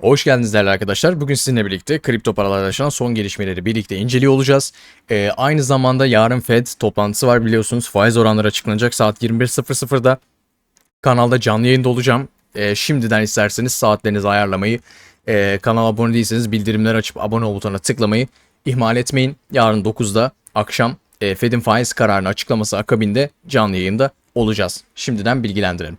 Hoş geldiniz değerli arkadaşlar. Bugün sizinle birlikte kripto paralarda yaşanan son gelişmeleri birlikte inceliyor olacağız. Ee, aynı zamanda yarın Fed toplantısı var biliyorsunuz. Faiz oranları açıklanacak saat 21.00'da. Kanalda canlı yayında olacağım. Ee, şimdiden isterseniz saatlerinizi ayarlamayı, e, kanala abone değilseniz bildirimleri açıp abone ol butonuna tıklamayı ihmal etmeyin. Yarın 9'da akşam e, Fed'in faiz kararını açıklaması akabinde canlı yayında olacağız. Şimdiden bilgilendirelim.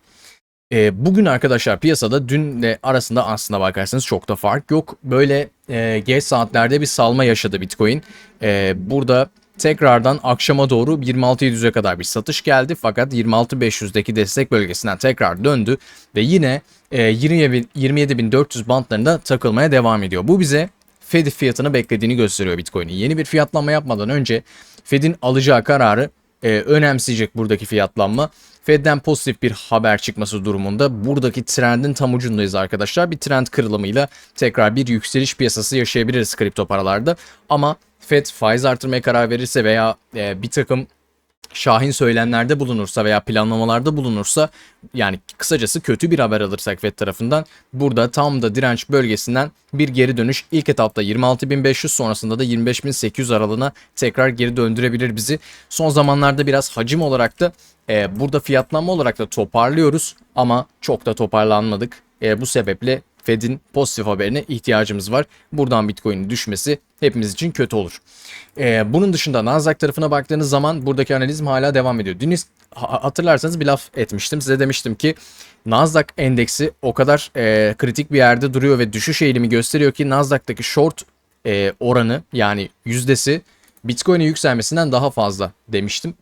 E, bugün arkadaşlar piyasada dünle arasında aslında bakarsanız çok da fark yok. Böyle e, geç saatlerde bir salma yaşadı Bitcoin. E, burada tekrardan akşama doğru 26.700'e kadar bir satış geldi. Fakat 26.500'deki destek bölgesinden tekrar döndü ve yine e, 27.400 bantlarında takılmaya devam ediyor. Bu bize Fed fiyatını beklediğini gösteriyor Bitcoin'in. Yeni bir fiyatlanma yapmadan önce Fed'in alacağı kararı e, önemseyecek buradaki fiyatlanma. Fed'den pozitif bir haber çıkması durumunda buradaki trendin tam ucundayız arkadaşlar. Bir trend kırılımıyla tekrar bir yükseliş piyasası yaşayabiliriz kripto paralarda. Ama Fed faiz artırmaya karar verirse veya e, bir takım şahin söylemlerde bulunursa veya planlamalarda bulunursa yani kısacası kötü bir haber alırsak FED tarafından burada tam da direnç bölgesinden bir geri dönüş ilk etapta 26.500 sonrasında da 25.800 aralığına tekrar geri döndürebilir bizi. Son zamanlarda biraz hacim olarak da e, burada fiyatlanma olarak da toparlıyoruz ama çok da toparlanmadık. E, bu sebeple Fed'in pozitif haberine ihtiyacımız var. Buradan Bitcoin'in düşmesi hepimiz için kötü olur. Ee, bunun dışında Nasdaq tarafına baktığınız zaman buradaki analizm hala devam ediyor. Dün hatırlarsanız bir laf etmiştim. Size demiştim ki Nasdaq endeksi o kadar e, kritik bir yerde duruyor ve düşüş eğilimi gösteriyor ki Nasdaq'taki short e, oranı yani yüzdesi Bitcoin'in yükselmesinden daha fazla demiştim.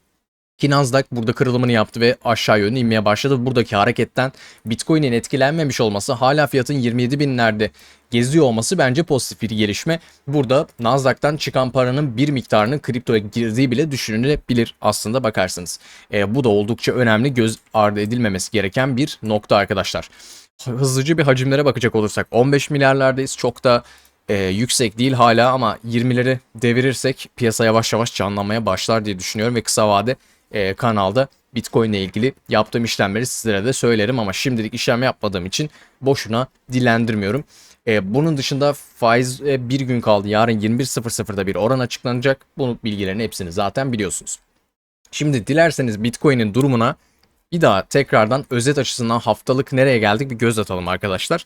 Ki Nasdaq burada kırılımını yaptı ve aşağı yönlü inmeye başladı. Buradaki hareketten Bitcoin'in etkilenmemiş olması hala fiyatın 27 binlerde geziyor olması bence pozitif bir gelişme. Burada Nasdaq'tan çıkan paranın bir miktarının kriptoya girdiği bile düşünülebilir aslında bakarsanız. E, bu da oldukça önemli göz ardı edilmemesi gereken bir nokta arkadaşlar. Hızlıca bir hacimlere bakacak olursak 15 milyarlardayız. Çok da e, yüksek değil hala ama 20'leri devirirsek piyasa yavaş yavaş canlanmaya başlar diye düşünüyorum ve kısa vade e, kanalda Bitcoin ile ilgili yaptığım işlemleri sizlere de söylerim ama şimdilik işlem yapmadığım için boşuna dilendirmiyorum. E, bunun dışında faiz e, bir gün kaldı. Yarın 21.00'da bir oran açıklanacak. Bunun bilgilerini hepsini zaten biliyorsunuz. Şimdi dilerseniz Bitcoin'in durumuna bir daha tekrardan özet açısından haftalık nereye geldik bir göz atalım arkadaşlar.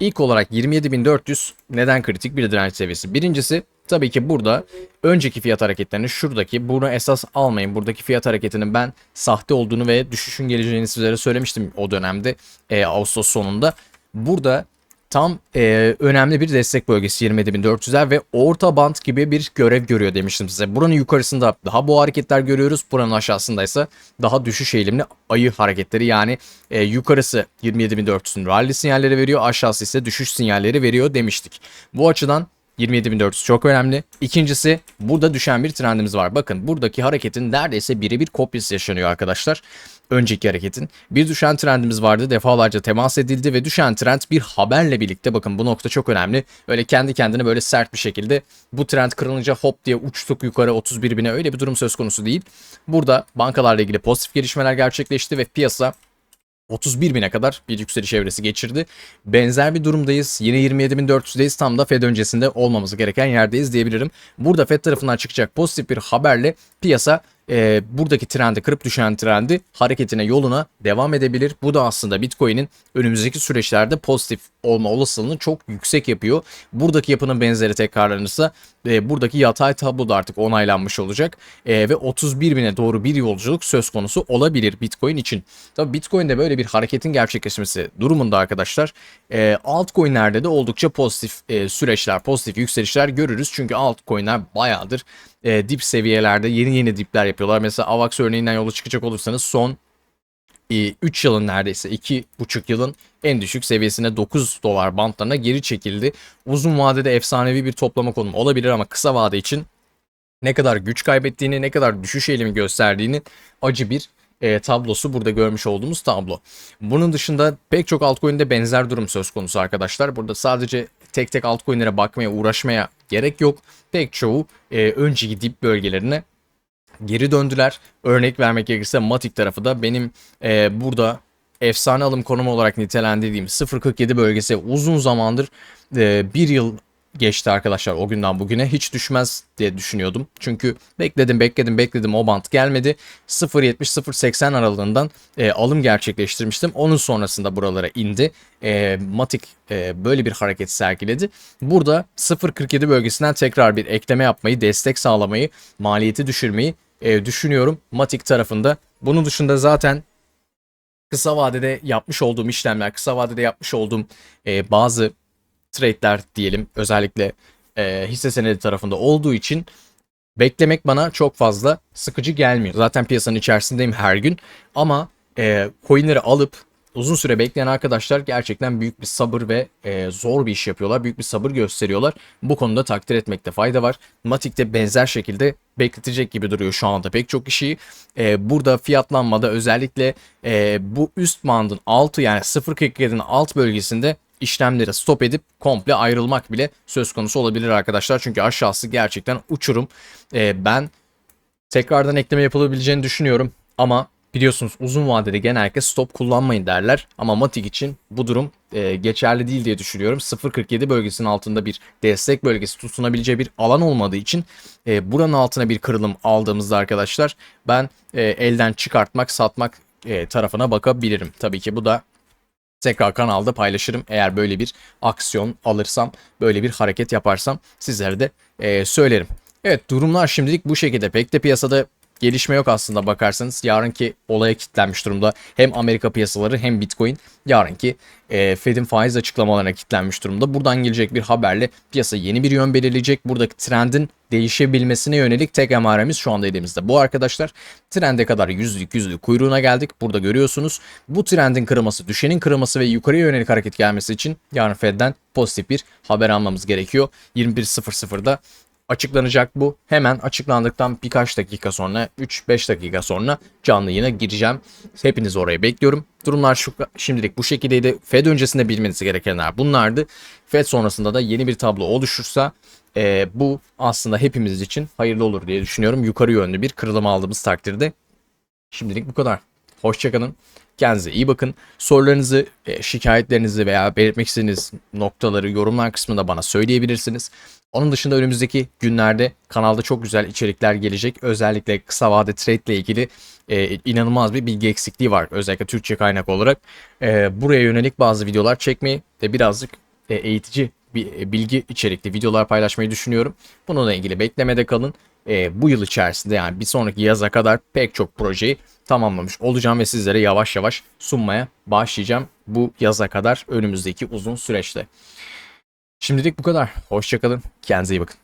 İlk olarak 27.400 neden kritik bir direnç seviyesi? Birincisi tabii ki burada önceki fiyat hareketlerini şuradaki bunu esas almayın. Buradaki fiyat hareketinin ben sahte olduğunu ve düşüşün geleceğini sizlere söylemiştim o dönemde e, Ağustos sonunda. Burada tam e, önemli bir destek bölgesi 27.400'ler ve orta band gibi bir görev görüyor demiştim size. Buranın yukarısında daha bu hareketler görüyoruz. Buranın aşağısında ise daha düşüş eğilimli ayı hareketleri yani e, yukarısı 27.400'ün rally sinyalleri veriyor aşağısı ise düşüş sinyalleri veriyor demiştik. Bu açıdan 27.400 çok önemli. İkincisi burada düşen bir trendimiz var. Bakın buradaki hareketin neredeyse birebir kopyası yaşanıyor arkadaşlar. Önceki hareketin. Bir düşen trendimiz vardı. Defalarca temas edildi ve düşen trend bir haberle birlikte bakın bu nokta çok önemli. Öyle kendi kendine böyle sert bir şekilde bu trend kırılınca hop diye uçtuk yukarı 31 bine öyle bir durum söz konusu değil. Burada bankalarla ilgili pozitif gelişmeler gerçekleşti ve piyasa 31 bine kadar bir yükseliş evresi geçirdi. Benzer bir durumdayız. Yine 27.400'deyiz. Tam da Fed öncesinde olmamız gereken yerdeyiz diyebilirim. Burada Fed tarafından çıkacak pozitif bir haberle piyasa e, buradaki trendi kırıp düşen trendi hareketine yoluna devam edebilir. Bu da aslında Bitcoin'in önümüzdeki süreçlerde pozitif olma olasılığını çok yüksek yapıyor. Buradaki yapının benzeri tekrarlanırsa e, buradaki yatay tablo da artık onaylanmış olacak e, ve 31 bine doğru bir yolculuk söz konusu olabilir Bitcoin için. Tabii Bitcoin'de böyle bir hareketin gerçekleşmesi durumunda arkadaşlar e, altcoin'lerde de oldukça pozitif e, süreçler, pozitif yükselişler görürüz. Çünkü altcoin'ler bayağıdır e, dip seviyelerde yeni yeni dipler yapıyorlar. Mesela AVAX örneğinden yola çıkacak olursanız son 3 yılın neredeyse 2,5 yılın en düşük seviyesine 9 dolar bantlarına geri çekildi. Uzun vadede efsanevi bir toplama konumu olabilir ama kısa vade için ne kadar güç kaybettiğini, ne kadar düşüş eğilimi gösterdiğini acı bir e, tablosu burada görmüş olduğumuz tablo. Bunun dışında pek çok altcoin'de benzer durum söz konusu arkadaşlar. Burada sadece tek tek altcoin'lere bakmaya, uğraşmaya gerek yok. Pek çoğu e, önceki dip bölgelerine geri döndüler. Örnek vermek gerekirse Matic tarafı da benim e, burada efsane alım konumu olarak nitelendirdiğim 0.47 bölgesi uzun zamandır e, bir yıl geçti arkadaşlar o günden bugüne hiç düşmez diye düşünüyordum. Çünkü bekledim bekledim bekledim o bant gelmedi. 0.70-0.80 aralığından e, alım gerçekleştirmiştim. Onun sonrasında buralara indi. E, Matic e, böyle bir hareket sergiledi. Burada 0.47 bölgesinden tekrar bir ekleme yapmayı, destek sağlamayı, maliyeti düşürmeyi e, düşünüyorum Matic tarafında. Bunun dışında zaten kısa vadede yapmış olduğum işlemler, kısa vadede yapmış olduğum e, bazı trade'ler diyelim özellikle e, hisse senedi tarafında olduğu için beklemek bana çok fazla sıkıcı gelmiyor. Zaten piyasanın içerisindeyim her gün ama e, coinleri alıp uzun süre bekleyen arkadaşlar gerçekten büyük bir sabır ve e, zor bir iş yapıyorlar. Büyük bir sabır gösteriyorlar. Bu konuda takdir etmekte fayda var. Matic de benzer şekilde bekletecek gibi duruyor şu anda pek çok kişiyi. E, burada fiyatlanmada özellikle e, bu üst bandın altı yani 0.47'nin alt bölgesinde işlemleri stop edip komple ayrılmak bile söz konusu olabilir arkadaşlar. Çünkü aşağısı gerçekten uçurum. Ee, ben tekrardan ekleme yapılabileceğini düşünüyorum ama biliyorsunuz uzun vadede genellikle stop kullanmayın derler. Ama Matic için bu durum e, geçerli değil diye düşünüyorum. 0.47 bölgesinin altında bir destek bölgesi tutunabileceği bir alan olmadığı için e, buranın altına bir kırılım aldığımızda arkadaşlar ben e, elden çıkartmak satmak e, tarafına bakabilirim. Tabii ki bu da tekrar kanalda paylaşırım. Eğer böyle bir aksiyon alırsam, böyle bir hareket yaparsam sizlere de e, söylerim. Evet durumlar şimdilik bu şekilde. Pek de piyasada gelişme yok aslında bakarsanız. Yarınki olaya kilitlenmiş durumda. Hem Amerika piyasaları hem Bitcoin yarınki e, Fed'in faiz açıklamalarına kilitlenmiş durumda. Buradan gelecek bir haberle piyasa yeni bir yön belirleyecek. Buradaki trendin değişebilmesine yönelik tek emaremiz şu anda elimizde. Bu arkadaşlar trende kadar yüzlük yüzlük kuyruğuna geldik. Burada görüyorsunuz. Bu trendin kırılması, düşenin kırılması ve yukarıya yönelik hareket gelmesi için yarın Fed'den pozitif bir haber almamız gerekiyor. 21.00'da açıklanacak bu. Hemen açıklandıktan birkaç dakika sonra 3-5 dakika sonra canlı yine gireceğim. Hepiniz oraya bekliyorum. Durumlar şu, şimdilik bu şekildeydi. Fed öncesinde bilmeniz gerekenler bunlardı. Fed sonrasında da yeni bir tablo oluşursa e, bu aslında hepimiz için hayırlı olur diye düşünüyorum. Yukarı yönlü bir kırılım aldığımız takdirde. Şimdilik bu kadar. Hoşçakalın. Kendinize iyi bakın. Sorularınızı, e, şikayetlerinizi veya belirtmek istediğiniz noktaları yorumlar kısmında bana söyleyebilirsiniz. Onun dışında önümüzdeki günlerde kanalda çok güzel içerikler gelecek. Özellikle kısa vade trade ile ilgili e, inanılmaz bir bilgi eksikliği var. Özellikle Türkçe kaynak olarak. E, buraya yönelik bazı videolar çekmeyi ve birazcık e, eğitici e, bilgi içerikli videolar paylaşmayı düşünüyorum. Bununla ilgili beklemede kalın. E, bu yıl içerisinde yani bir sonraki yaza kadar pek çok projeyi tamamlamış olacağım ve sizlere yavaş yavaş sunmaya başlayacağım bu yaza kadar önümüzdeki uzun süreçte. Şimdilik bu kadar. Hoşçakalın. Kendinize iyi bakın.